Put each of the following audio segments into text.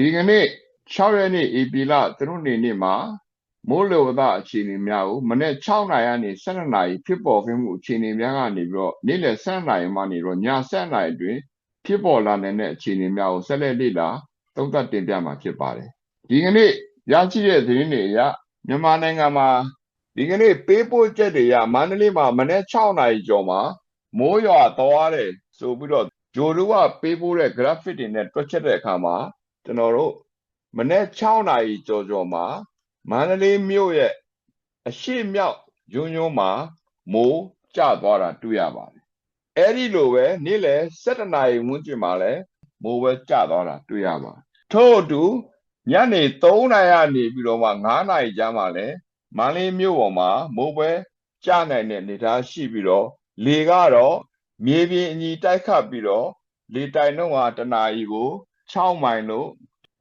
ဒီကနေ့6ရက်နေ့ဧပြီလသူတို့နေနေ့မှာမိုးလေဝသအခြေအနေများကိုမနေ့6နာရီကနေ12နာရီဖြစ်ပေါ်ခဲ့မှုအခြေအနေများကနေပြီးတော့နေ့လယ်12နာရီမှနေတော့ည7နာရီအတွင်းဖြစ်ပေါ်လာနိုင်တဲ့အခြေအနေများကိုဆက်လက်လေ့လာသုံးသပ်တင်ပြမှာဖြစ်ပါတယ်ဒီကနေ့ရရှိတဲ့သတင်းတွေအရမြန်မာနိုင်ငံမှာဒီကနေ့ပေးပို့ချက်တွေရမန္တလေးမှာမနေ့6နာရီကျော်မှာမိုးရွာသွားတယ်ဆိုပြီးတော့ဂျိုလူကပေးပို့တဲ့ graphic တွေနဲ့တွက်ချက်တဲ့အခါမှာ ကျွန်တော်တို့မနေ့6နာရီကျော်ကျော်မှာမန္တလေးမြို့ရဲ့အရှိမြောက်ယွန်းယွန်းမှာမိုးကျသွားတာတွေ့ရပါတယ်အဲ့ဒီလိုပဲနေ့လယ်7နာရီဝန်းကျင်မှာလည်းမိုးပဲကျသွားတာတွေ့ရပါတယ်ထို့အတူညနေ3နာရီကနေပြီးတော့မှ9နာရီကျမှလည်းမန္တလေးမြို့ပေါ်မှာမိုးပဲကျနိုင်တဲ့အနေအထားရှိပြီးတော့လေကတော့မြေပြင်အညီတိုက်ခတ်ပြီးတော့လေတိုင်တော့ကတနာရီကို 6မိုင်လို့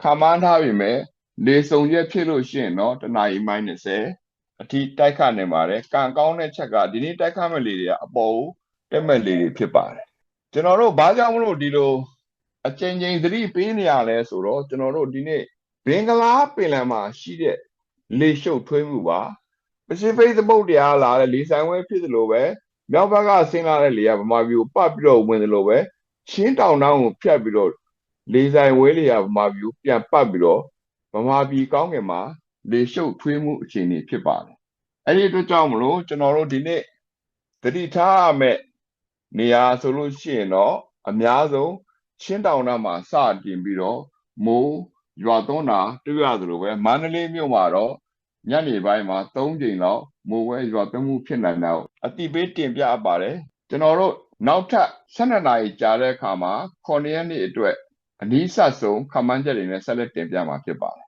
ခန့်မှန်းထားပြီမဲ့လေစုံရက်ဖြစ်လို့ရှိရင်တော့တနာရီမိုင်20အထိတိုက်ခတ်နေပါတယ်ကံကောင်းတဲ့ချက်ကဒီနေ့တိုက်ခတ်မဲ့လေတွေကအပေါ်ကိုတက်မဲ့လေတွေဖြစ်ပါတယ်ကျွန်တော်တို့ဘာကြောင့်မလို့ဒီလိုအချိန်ချင်းသတိပေးနေရလဲဆိုတော့ကျွန်တော်တို့ဒီနေ့ဘင်္ဂလားပင်လယ်မှာရှိတဲ့လေရှုပ်ထွေးမှုပါပစိဖိတ်သမုဒ္ဒရာလာတဲ့လေဆိုင်ဝဲဖြစ်သလိုပဲမြောက်ဘက်ကဆင်းလာတဲ့လေကဗမာပြည်ကိုပတ်ပြီးတော့ဝင်သလိုပဲချင်းတောင်တောင်ကိုဖြတ်ပြီးတော့ လေဆိုင်ဝဲလေကဗမာပြည်ကိုပြန်ပတ်ပြီးတော့ဗမာပြည်ကောင်းကင်မှာလေရှုပ်ထွေးမှုအခြေအနေဖြစ်ပါတယ်အဲ့ဒီအတွက်ကြောင့်မလို့ကျွန်တော်တို့ဒီနေ့သတိထားရမယ့်နေရာဆိုလို့ရှိရင်တော့အများဆုံးချင်းတောင်နားမှာစတင်ပြီးတော့မိုးရွာသွန်းတာတွေ့ရသလိုပဲမန္တလေးမြို့မှာတော့ညနေပိုင်းမှာ3ချိန်လောက်မိုးဝဲရွာသွန်းမှုဖြစ်နိုင်တာကိုအတိပေးတင်ပြအပ်ပါတယ်ကျွန်တော်တို့နောက်ထပ်12နာရီကြာတဲ့အခါမှာ9ရက်နေ့အတွက် အနည်းဆက်ဆုံးခန့်မှန်းချက်တွေနဲ့ဆက်လက်တင်ပြမှာဖြစ်ပါတယ်